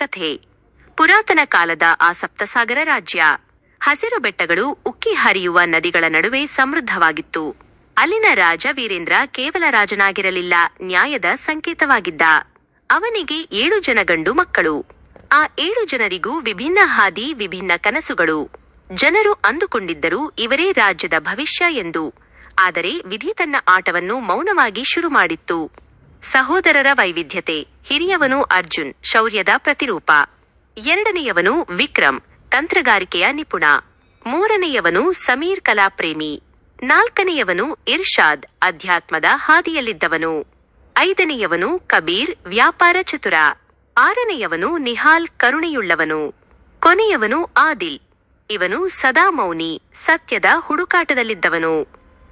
ಕಥೆ. ಪುರಾತನ ಕಾಲದ ಆ ಸಪ್ತಸಾಗರ ರಾಜ್ಯ. ಹಸಿರು ಬೆಟ್ಟಗಳು ಉಕ್ಕಿ ಹರಿಯುವ ನದಿಗಳ ನಡುವೆ ಸಮೃದ್ಧವಾಗಿತ್ತು. ಅಲ್ಲಿನ ರಾಜ ವೀರೇಂದ್ರ ಕೇವಲ ರಾಜನಾಗಿರಲಿಲ್ಲ, ನ್ಯಾಯದ ಸಂಕೇತವಾಗಿದ್ದ. ಅವನಿಗೆ ಏಳು ಜನ ಗಂಡು ಮಕ್ಕಳು. ಆ ಏಳು ಜನರಿಗೂ ವಿಭಿನ್ನ ಹಾದಿ, ವಿಭಿನ್ನ ಕನಸುಗಳು. ಜನರು ಅಂದುಕೊಂಡಿದ್ದರು ಇವರೇ ರಾಜ್ಯದ ಭವಿಷ್ಯ ಎಂದು. ಆದರೆ ವಿಧಿ ತನ್ನ ಆಟವನ್ನು ಮೌನವಾಗಿ ಶುರು ಮಾಡಿತ್ತು. ಸಹೋದರರ ವೈವಿಧ್ಯತೆ, ಹಿರಿಯವನು ಅರ್ಜುನ್, ಶೌರ್ಯದ ಪ್ರತಿರೂಪ. ಎರಡನೆಯವನು ವಿಕ್ರಮ್, ತಂತ್ರಗಾರಿಕೆಯ ನಿಪುಣ. ಮೂರನೆಯವನು ಸಮೀರ್ ಕಲಾಪ್ರೇಮಿ. ನಾಲ್ಕನೆಯವನು ಇರ್ಷಾದ್, ಅಧ್ಯಾತ್ಮದ ಹಾದಿಯಲ್ಲಿದ್ದವನು. ಐದನೆಯವನು ಕಬೀರ್, ವ್ಯಾಪಾರ ಚತುರ. ಆರನೆಯವನು ನಿಹಾಲ್ ಕರುಣೆಯುಳ್ಳವನು. ಕೊನೆಯವನು ಆದಿಲ್. ಇವನು ಸದಾ ಮೌನಿ, ಸತ್ಯದ ಹುಡುಕಾಟದಲ್ಲಿದ್ದವನು.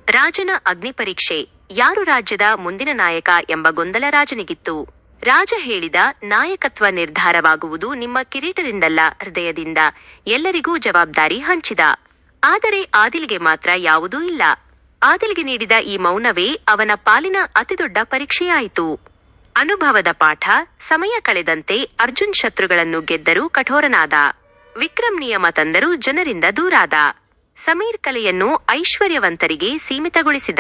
ರಾಜನ ಅಗ್ನಿಪರೀಕ್ಷೆ. ಯಾರು ರಾಜ್ಯದ ಮುಂದಿನ ನಾಯಕ ಎಂಬ ಗೊಂದಲ ರಾಜನಿಗಿತ್ತು. ರಾಜ ಹೇಳಿದ ನಾಯಕತ್ವ ನಿರ್ಧಾರವಾಗುವುದು ನಿಮ್ಮ ಕಿರೀಟದಿಂದಲ್ಲ, ಹೃದಯದಿಂದ. ಎಲ್ಲರಿಗೂ ಜವಾಬ್ದಾರಿ ಹಂಚಿದ. ಆದರೆ ಆದಿಲ್ಗೆ ಮಾತ್ರ ಯಾವುದೂ ಇಲ್ಲ. ಆದಿಲ್ಗೆ ನೀಡಿದ ಈ ಮೌನವೇ ಅವನ ಪಾಲಿನ ಅತಿದೊಡ್ಡ ಪರೀಕ್ಷೆಯಾಯಿತು. ಅನುಭವದ ಪಾಠ, ಸಮಯ ಕಳೆದಂತೆ ಅರ್ಜುನ್ ಶತ್ರುಗಳನ್ನು ಗೆದ್ದರೂ ಕಠೋರನಾದ. ವಿಕ್ರಮ್ ನಿಯಮ ತಂದರೂ ಜನರಿಂದ ದೂರಾದ. ಸಮೀರ್ ಕಲೆಯನ್ನು ಐಶ್ವರ್ಯವಂತರಿಗೆ ಸೀಮಿತಗೊಳಿಸಿದ.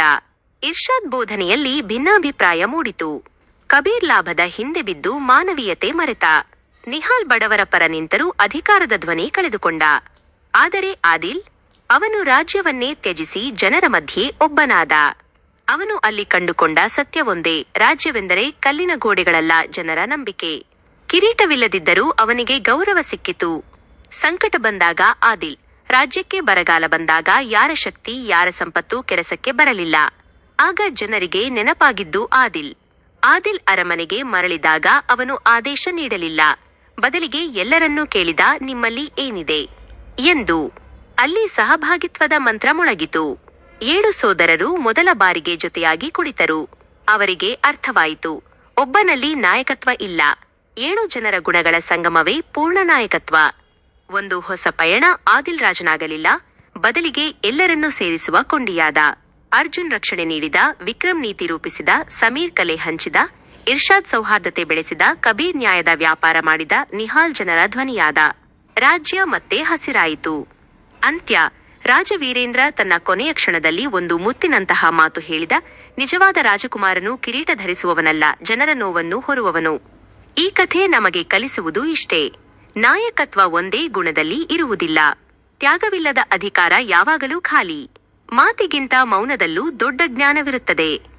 ಇರ್ಷಾದ್ ಬೋಧನೆಯಲ್ಲಿ ಭಿನ್ನಾಭಿಪ್ರಾಯ ಮೂಡಿತು. ಕಬೀರ್ ಲಾಭದ ಹಿಂದೆ ಬಿದ್ದು ಮಾನವೀಯತೆ ಮರೆತ. ನಿಹಾಲ್ ಬಡವರ ಪರ ನಿಂತರೂ ಅಧಿಕಾರದ ಧ್ವನಿ ಕಳೆದುಕೊಂಡ. ಆದರೆ ಆದಿಲ್, ಅವನು ರಾಜ್ಯವನ್ನೇ ತ್ಯಜಿಸಿ ಜನರ ಮಧ್ಯೆ ಒಬ್ಬನಾದ. ಅವನು ಅಲ್ಲಿ ಕಂಡುಕೊಂಡ ಸತ್ಯವೊಂದೇ, ರಾಜ್ಯವೆಂದರೆ ಕಲ್ಲಿನ ಗೋಡೆಗಳಲ್ಲ ಜನರ ನಂಬಿಕೆ. ಕಿರೀಟವಿಲ್ಲದಿದ್ದರೂ ಅವನಿಗೆ ಗೌರವ ಸಿಕ್ಕಿತು. ಸಂಕಟ ಬಂದಾಗ ಆದಿಲ್, ರಾಜ್ಯಕ್ಕೆ ಬರಗಾಲ ಬಂದಾಗ ಯಾರ ಶಕ್ತಿ, ಯಾರ ಸಂಪತ್ತು, ಕೆಲಸಕ್ಕೆ ಬರಲಿಲ್ಲ. ಆಗ ಜನರಿಗೆ ನೆನಪಾಗಿದ್ದು ಆದಿಲ್. ಆದಿಲ್ ಅರಮನೆಗೆ ಮರಳಿದಾಗ ಅವನು ಆದೇಶ ನೀಡಲಿಲ್ಲ. ಬದಲಿಗೆ ಎಲ್ಲರನ್ನೂ ಕೇಳಿದ ನಿಮ್ಮಲ್ಲಿ ಏನಿದೆ? ಎಂದು. ಅಲ್ಲಿ ಸಹಭಾಗಿತ್ವದ ಮಂತ್ರ ಮೊಳಗಿತು. ಏಳು ಸೋದರರು ಮೊದಲ ಬಾರಿಗೆ ಜೊತೆಯಾಗಿ ಕುಳಿತರು. ಅವರಿಗೆ ಅರ್ಥವಾಯಿತು. ಒಬ್ಬನಲ್ಲಿ ನಾಯಕತ್ವ ಇಲ್ಲ. ಏಳು ಜನರ ಗುಣಗಳ ಸಂಗಮವೇ ಪೂರ್ಣ ನಾಯಕತ್ವ. ಒಂದು ಹೊಸ ಪಯಣ ಆದಿಲ್ ರಾಜನಾಗಲಿಲ್ಲ. ಬದಲಿಗೆ ಎಲ್ಲರನ್ನೂ ಸೇರಿಸುವ ಕೊಂಡಿಯಾದ. ಅರ್ಜುನ್ ರಕ್ಷಣೆ ನೀಡಿದ, ವಿಕ್ರಮ್ ನೀತಿ ರೂಪಿಸಿದ, ಸಮೀರ್ ಕಲೆ ಹಂಚಿದ, ಇರ್ಷಾದ್ ಸೌಹಾರ್ದತೆ ಬೆಳೆಸಿದ, ಕಬೀರ್ ನ್ಯಾಯದ ವ್ಯಾಪಾರ ಮಾಡಿದ, ನಿಹಾಲ್ ಜನರ ಧ್ವನಿಯಾದ. ರಾಜ್ಯ ಮತ್ತೆ ಹಸಿರಾಯಿತು. ಅಂತ್ಯ. ರಾಜವೀರೇಂದ್ರ ತನ್ನ ಕೊನೆಯ ಕ್ಷಣದಲ್ಲಿ ಒಂದು ಮುತ್ತಿನಂತಹ ಮಾತು ಹೇಳಿದ, ನಿಜವಾದ ರಾಜಕುಮಾರನು ಕಿರೀಟ ಧರಿಸುವವನಲ್ಲ, ಜನರ ನೋವನ್ನು ಹೊರುವವನು. ಈ ಕಥೆ ನಮಗೆ ಕಲಿಸುವುದು ಇಷ್ಟೇ. ನಾಯಕತ್ವ ಒಂದೇ ಗುಣದಲ್ಲಿ ಇರುವುದಿಲ್ಲ. ತ್ಯಾಗವಿಲ್ಲದ ಅಧಿಕಾರ ಯಾವಾಗಲೂ ಖಾಲಿ. ಮಾತಿಗಿಂತ ಮೌನದಲ್ಲೂ ದೊಡ್ಡ ಜ್ಞಾನವಿರುತ್ತದೆ.